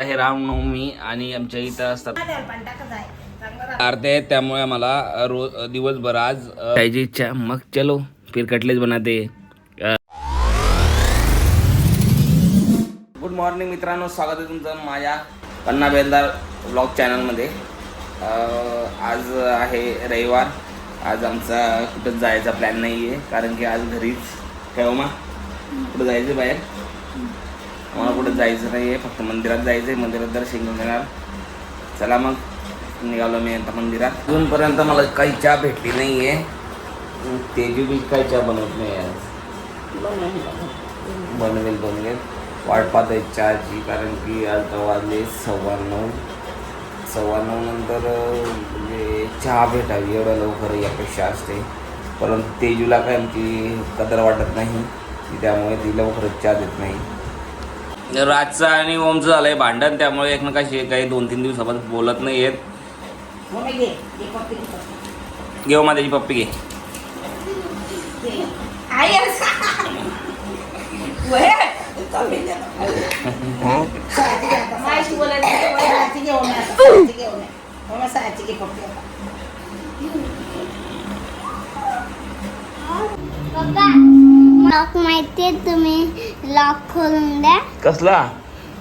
आहे रामनवमी आणि आमच्या इथं असतात. आरते आहेत त्यामुळे मला रोज दिवसभर आज अ, इच्छा मग चलो फिर कटलेच बनाते. गुड मॉर्निंग मित्रांनो स्वागत आहे तुमचं माझ्या पन्ना बेलदार ब्लॉग चॅनलमध्ये आज आहे रविवार. आज आमचा कुठं जायचा प्लॅन नाही आहे कारण की आज घरीच ठेव मा. कुठं जायचं बाहेर? मला कुठं जायचं नाही आहे फक्त मंदिरात जायचं आहे मंदिरात दर्शन घेऊन येणार. चला मग निघालो मी आता मंदिरात. अजूनपर्यंत मला काही चहा भेटली नाही आहे तेजू बी काही चहा बनवत नाही आज. बनवेल बनवेल. वाट पाहत आहे चहाची कारण की आज वाजले सव्वा नऊ सव्वा नऊ नंतर म्हणजे चहा भेटावी एवढ्या लवकर ही अपेक्षा असते. परंतु तेजूला काय आमची कदर वाटत नाही. त्यामुळे ती लवकरच चहा देत नाही. राजचं आणि ओमचं झालंय भांडण त्यामुळे एकमेकाशी काही दोन तीन दिवसापासून बोलत नाही आहेत घेऊ मा त्याची पप्पी घे. माहिती माहितीये तुम्ही? लॉक खोलून द्या कसला?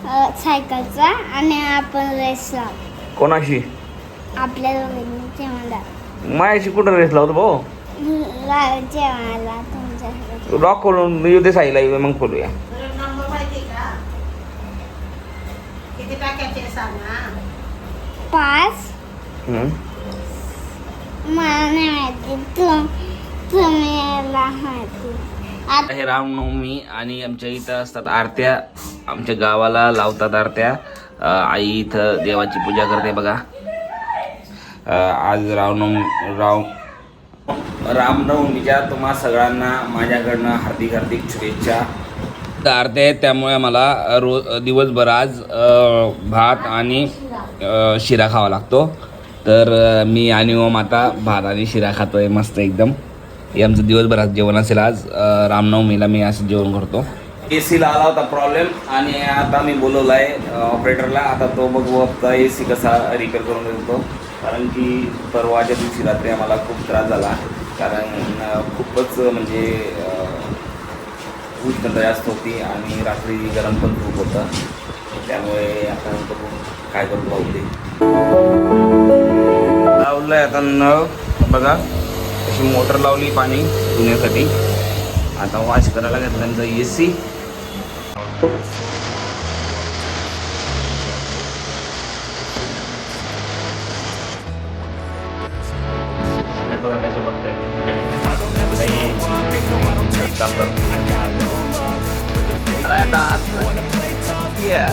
अ, सायकलचा आणि आपण रेस लाव कोणाशी? आपल्या दोघांनी जेवणाला मायाशी कुठं रेस लावतो भाऊ? ला- जेवणाला तुमच्या लॉक करून येऊ दे साईला मग खोलूया किती टाकायचे सांगा? पाच. हम्म. मला नाही माहिती. तू तुम्ही याला माहिती. हे रामनवमी आणि आमच्या इथं असतात आरत्या. आमच्या गावाला लावतात आरत्या. आई इथं देवाची पूजा करते बघा. आज रामनवमी राम रामनवमीच्या तुम्हा सगळ्यांना माझ्याकडनं हार्दिक हार्दिक शुभेच्छा. आरते आहेत त्यामुळे मला रोज दिवसभर आज भात आणि शिरा खावा लागतो. तर मी आणि ओम आता भात आणि शिरा खातोय मस्त एकदम. हे आमचं दिवसभरात जेवण असेल. आज रामनवमीला मी असं जेवण करतो. ए सीला आला होता प्रॉब्लेम आणि आता मी बोलवलं आहे ऑपरेटरला आता तो बघू आता ए सी कसा रिपेअर करून देतो. कारण की परवाच्या दिवशी रात्री आम्हाला खूप त्रास झाला. कारण खूपच म्हणजे उष्णता जास्त होती आणि रात्री गरम पण खूप होतं. त्यामुळे आता बघू काय करतो भाऊ ते. लावलं आहे आता नळ बघा. अशी मोटर लावली पाणी धुण्यासाठी आता वॉश करायला घेतल्यानंतर ए सी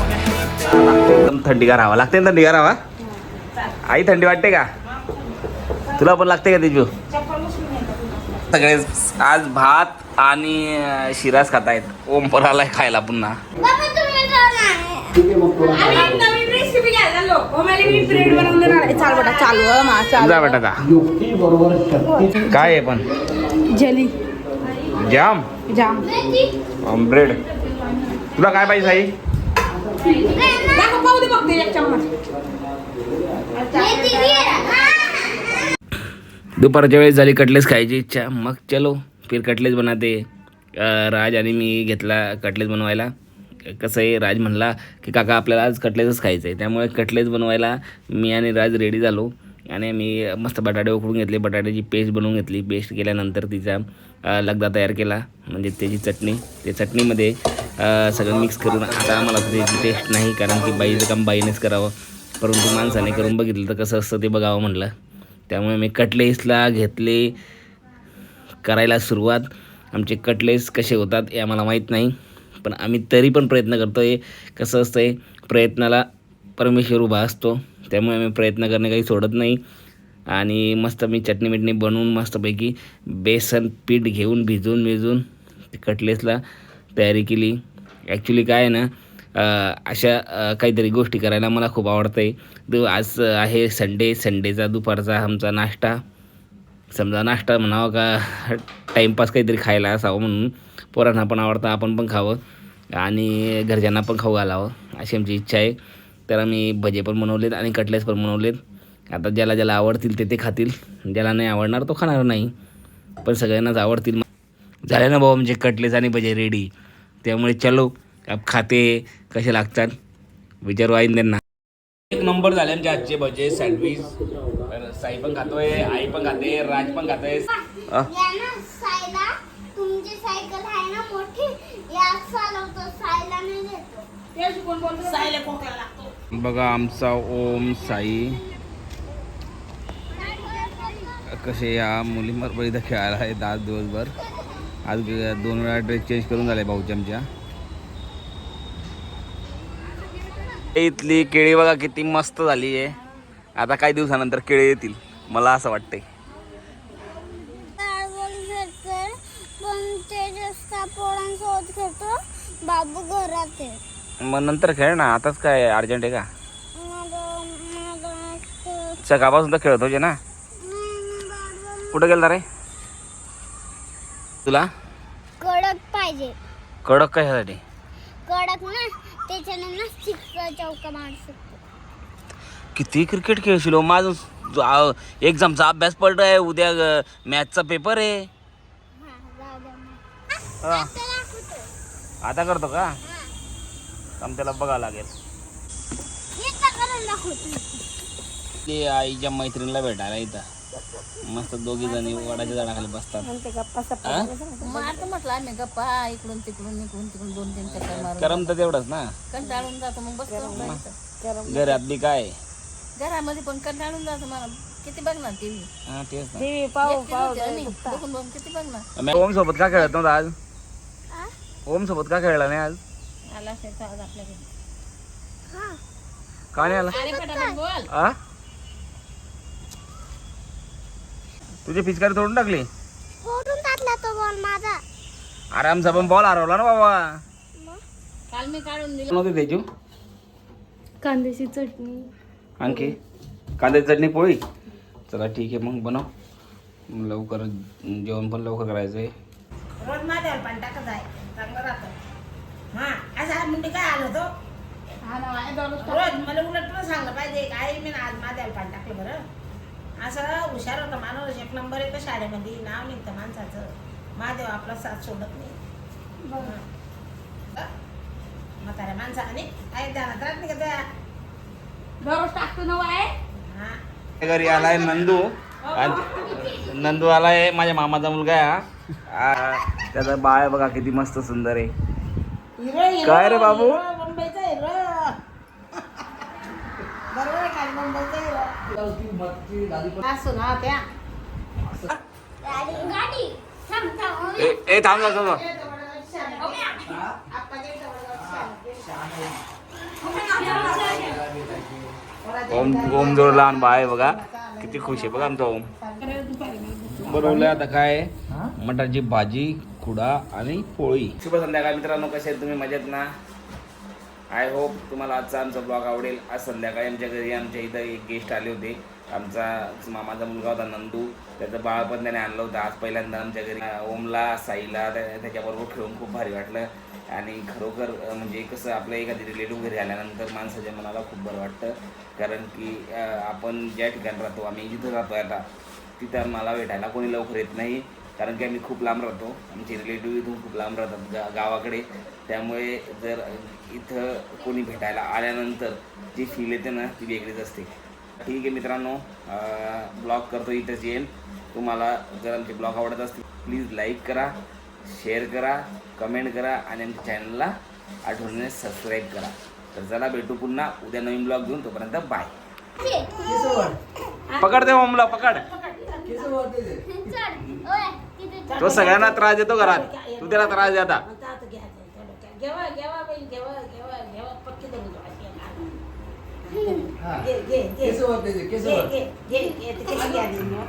एकदम थंडीगार हवा. लागते ना थंडीगार हवा? आई थंडी वाटते का? तुला पण लागते का तेजू सगळे आज भात आणि अं, शिराच खात आहेत ओम पण आलाय खायला पुन्हा. बेटा हं, जा बेटा का काय आहे पण? जेली. जाम. जाम. ब्रेड तुला काय पाहिजे दे बघते एक चम्मच मेथी घे. दुपारच्या वेळेस झाली कटलेस खायची इच्छा. मग चलो फिर कटलेस बनाते. राज आणि मी घेतला कटलेस बनवायला. कसं आहे राज म्हणला की काका आपल्याला आज कटलेसच खायचं आहे. त्यामुळे कटलेस बनवायला मी आणि राज रेडी झालो. आणि मी मस्त बटाटे उकडून घेतले. बटाट्याची पेस्ट बनवून घेतली. पेस्ट केल्यानंतर तिचा लगदा तयार केला. म्हणजे त्याची चटणी. ते चटणीमध्ये सगळं मिक्स करून आता आम्हाला त्याची टेस्ट नाही. कारण की बाईचं काम बाईनेच करावं. परंतु माणसाने करून बघितलं तर कसं असतं ते बघावं म्हटलं त्यामुळे मी कटलेसला घेतले. करायला सुरुवात. आमचे कटलेस कसे होतात हे आम्हाला माहीत नाही. पण आम्ही तरी पण प्रयत्न करतो आहे कसं असतं आहे प्रयत्नाला परमेश्वर उभा असतो. त्यामुळे आम्ही प्रयत्न करणे काही सोडत नाही. आणि मस्त मी चटणी मिटणी बनवून मस्तपैकी बेसन पीठ घेऊन भिजवून भिजून कटलेसला तयारी केली. ॲक्च्युली काय आहे ना अशा काहीतरी गोष्टी करायला मला खूप आवडतं आहे दु आज आहे संडे संडेचा दुपारचा आमचा नाश्ता. समजा नाश्ता म्हणावं का टाईमपास काहीतरी खायला असावं म्हणून. पोरांना पण आवडतं आपण पण खावं. आणि घरच्यांना पण खाऊ घालावं अशी आमची इच्छा आहे. तर आम्ही भजे पण बनवलेत आणि कटलेस पण बनवलेत. आता ज्याला ज्याला आवडतील ते ते खातील. ज्याला नाही आवडणार तो खाणार नाही. पण सगळ्यांनाच आवडतील. झाले ना भाऊ आमचे कटलेस आणि भजे रेडी त्यामुळे चलो. खाते कसे लागतात? विचारू आईन त्यांना. एक नंबर झाले आमचे आजचे भजे सँडविच साई पण खातोय आई पण खाते राज पण खातोय. अ, या ना सायला तुमची सायकल आहे ना मोठी या चालवतो सायला नाही देतो. तेच कोण बोलतो? सायला खोकला लागतो. बघा आमचा ओम साई. कसे या मुलींबरोबर इथं खेळायला आहेत आज दिवसभर. आज दोन वेळा ड्रेस चेंज करून झाले भाऊच्या आमच्या. इथली केळी बघा किती मस्त झाली आहे. आता काही दिवसानंतर केळी येतील. मला असं वाटतंय. बाबू घरात मग नंतर खेळ ना. आताच काय अर्जंट आहे का? सकाळपासून तर खेळत होते ना? कुठं गेलता रे? तुला? कडक पाहिजे. कडक कशासाठी? कडक ना? त्याच्याने ना सिक्स चौका मारू शकतो. किती क्रिकेट खेळशील? माझं एक्झामचा अभ्यास पडलाय उद्या मॅथचा पेपर आहे. हा जाऊ द्या मग. हा. आता दाखवतो. आता करतो का? काम त्याला बघावं लागेल. इथं करून दाखवतो. ते आईच्या मैत्रिणीला भेटायला इथं. मस्त दोघी जणी वडाच्या झाडाखाली बसतात. हा? मारतो म्हटलं आम्ही गप्पा इकडून तिकडून इकडून तिकडून दोन तीन चक्कर मारून. करम तर तेवढंच ना? कंटाळून जातो मग बसतो घरातली काय? घरामध्ये पण कंटाळून जातो मला. किती बघणार टीव्ही? हा तेच ना. बघून बघून किती बघणार? मी ओम सोबत का खेळत नव्हता आज? ओम सोबत का खेळला नाही आज? आला असेल तर आज आपल्याकडे. का नाही आला? अरे फटाफट बोल. आ? तुझी पिचकारी तोडून टाकली? फोडून टाकला तो बॉल माझा. अरे आमचा पण बॉल हरवला ना बाबा. काल मी काढून दिलं. नव्हते तेजू कांद्याची चटणी. आणखी? कांद्याची चटणी पोळी? चला ठीक आहे मग बनव. लवकर जेवण पण लवकर करायचं आहे रोज माझ्यावर पाणी टाकत आहे. चांगलं राहतं. हा असं हा मुंडी काय आलं होतं रोज मला उलट पण सांगलं पाहिजे. काय मी ना आज माझ्यावर पाणी टाकलं बरं. असं हुशार होतं माणूस एक नंबर येतं शाळेमध्ये नाव निघतं माणसाचं. महादेव आपला साथ सोडत नाही. हा. म्हाताऱ्या माणसाने काय ध्यानात राहत नाही का त्या? दररोज टाकतो नवा आहे हा. घरी आलाय नंदू. आणि नंदू आलाय माझ्या मामाचा मुलगा आहे हा. आ, त्याचा बाळ बघा किती मस्त सुंदर आहे. हिरो हिरो काय रे बाबू? हिरो, मुंबईचा हिरो. बरोबर आहे का? मुंबईचा हिरो. असो ना त्या ए थांब थांब, थांब. ओम ओम जोड लहान आहे बघा. किती खुश आहे बघा आमचा ओम. बनवलंय आता काय? मटारची भाजी खुडा आणि पोळी. शुभ संध्याकाळ मित्रांनो कसे आहेत तुम्ही? मजेत ना? आय होप तुम्हाला आजचा आमचा ब्लॉग आवडेल. आज संध्याकाळी आमच्या घरी आमच्या इथं एक गेस्ट आले होते. आमचा मामाचा मुलगा होता नंदू. त्याचं बाळ पण त्याने आणलं होतं. आज पहिल्यांदा आमच्या घरी ओमला साईला त्याच्याबरोबर खेळून खूप भारी वाटलं. आणि खरोखर म्हणजे कसं आपलं एखादी रिलेटिव्ह घरी आल्यानंतर माणसाच्या मनाला खूप बरं वाटतं. कारण की आपण ज्या ठिकाणी राहतो आम्ही जिथं राहतो आता तिथं मला भेटायला कोणी लवकर येत नाही. कारण की आम्ही खूप लांब राहतो. आमचे रिलेटिव्ह इथून खूप लांब राहतात गा गावाकडे. त्यामुळे जर इथं कोणी भेटायला आल्यानंतर जी फील येते ना ती वेगळीच असते. ठीक आहे मित्रांनो ब्लॉग करतो इथंच येईल. तुम्हाला जर आमचे ब्लॉग आवडत असतील प्लीज लाईक करा शेअर करा कमेंट करा आणि आमच्या चॅनलला आठवणीने सबस्क्राईब करा. तर चला भेटू पुन्हा. उद्या नवीन ब्लॉग घेऊन तोपर्यंत बाय पकड दे ओमला पकड. तो सगळ्यांना त्रास देतो घरात तू त्याला त्रास दे आता. घेवा घेवा बाई घेवा घेवा घेवा पक्की धरून ठेवा. घे, घे, घे, घे. केस घे, वर. घे, घे, घे. ते कशी घ्या दिली मग?